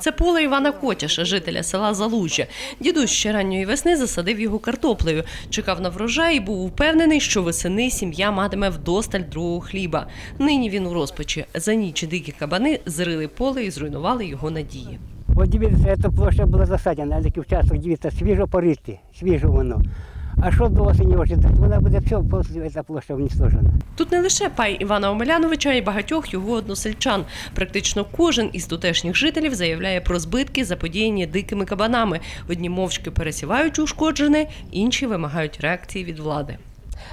Це поле Івана Котяша, жителя села Залужжя. Дідусь ще ранньої весни засадив його картоплею. Чекав на врожай і був впевнений, що весени сім'я матиме вдосталь другого хліба. Нині він у розпачі. За ніч дикі кабани зрили поле і зруйнували його надії. От дивіться, ця площа була засадена, але такий участок, дивіться, свіжо порити, свіжо воно. А що до не ожидати? Вона буде все, повністю ця площа уничтожена. Тут не лише пай Івана Омеляновича, а й багатьох його односельчан. Практично кожен із тутешніх жителів заявляє про збитки, заподіяні дикими кабанами. Одні мовчки пересівають ушкоджене, інші вимагають реакції від влади.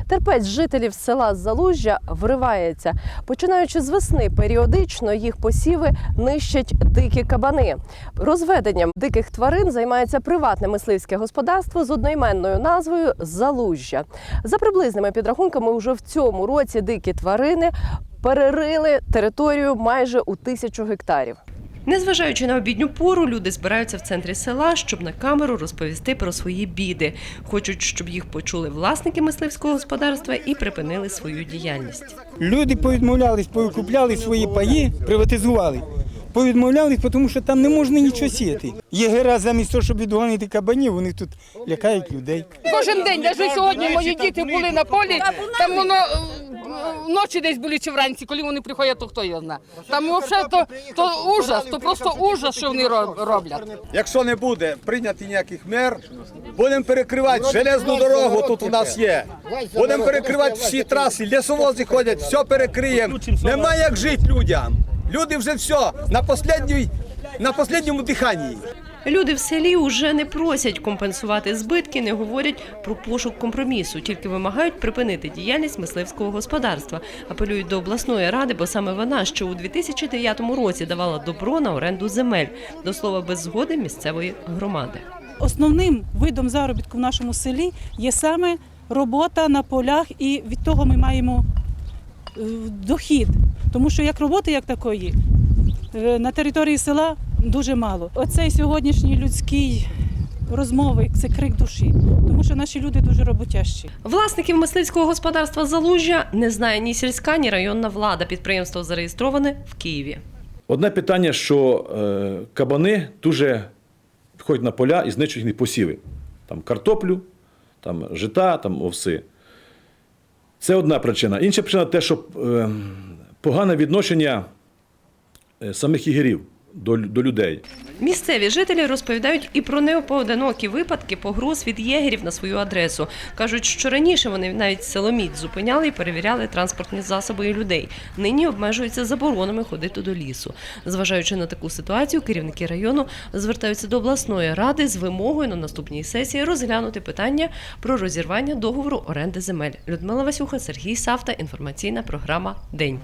Терпець жителів села Залужжя вривається. Починаючи з весни, періодично їх посіви нищать дикі кабани. Розведенням диких тварин займається приватне мисливське господарство з одноіменною назвою Залужжя. За приблизними підрахунками, уже в цьому році дикі тварини перерили територію майже у тисячу гектарів. Незважаючи на обідню пору, люди збираються в центрі села, щоб на камеру розповісти про свої біди. Хочуть, щоб їх почули власники мисливського господарства і припинили свою діяльність. Люди повідмовлялись, повикупляли свої паї, приватизували. Повідмовлялись, тому що там не можна нічого сіяти. Єгера замість того, щоб відгонити кабанів, вони тут лякають людей. Кожен день, навіть сьогодні мої діти були на полі, там воно вночі десь були чи вранці, коли вони приходять, то хто його знає. Там взагалі то, то ужас, то просто ужас, що вони роблять. Якщо не буде прийняти ніяких мер, будемо перекривати железну дорогу. Тут у нас є. Будемо перекривати всі траси, лісовози ходять, все перекриємо. Немає як жити людям. Люди вже все на останній, на останньому диханні. Люди в селі уже не просять компенсувати збитки, не говорять про пошук компромісу, тільки вимагають припинити діяльність мисливського господарства. Апелюють до обласної ради, бо саме вона ще у 2009 році давала добро на оренду земель, до слова без згоди місцевої громади. Основним видом заробітку в нашому селі є саме робота на полях, і від того ми маємо е, дохід. Тому що як роботи, як такої, е, на території села дуже мало. Оцей сьогоднішній людський розмови це крик душі, тому що наші люди дуже роботящі. Власників мисливського господарства Залужжя не знає ні сільська, ні районна влада. Підприємство зареєстроване в Києві. Одне питання, що е, кабани дуже виходять на поля і знищують їхні посіви. Там картоплю, там жита, там овси. Це одна причина. Інша причина те, що е, погане відношення е, самих ігерів до, до людей. Місцеві жителі розповідають і про непоодинокі випадки погроз від єгерів на свою адресу. Кажуть, що раніше вони навіть силоміць зупиняли і перевіряли транспортні засоби і людей. Нині обмежуються заборонами ходити до лісу. Зважаючи на таку ситуацію, керівники району звертаються до обласної ради з вимогою на наступній сесії розглянути питання про розірвання договору оренди земель. Людмила Васюха, Сергій Савта. Інформаційна програма День.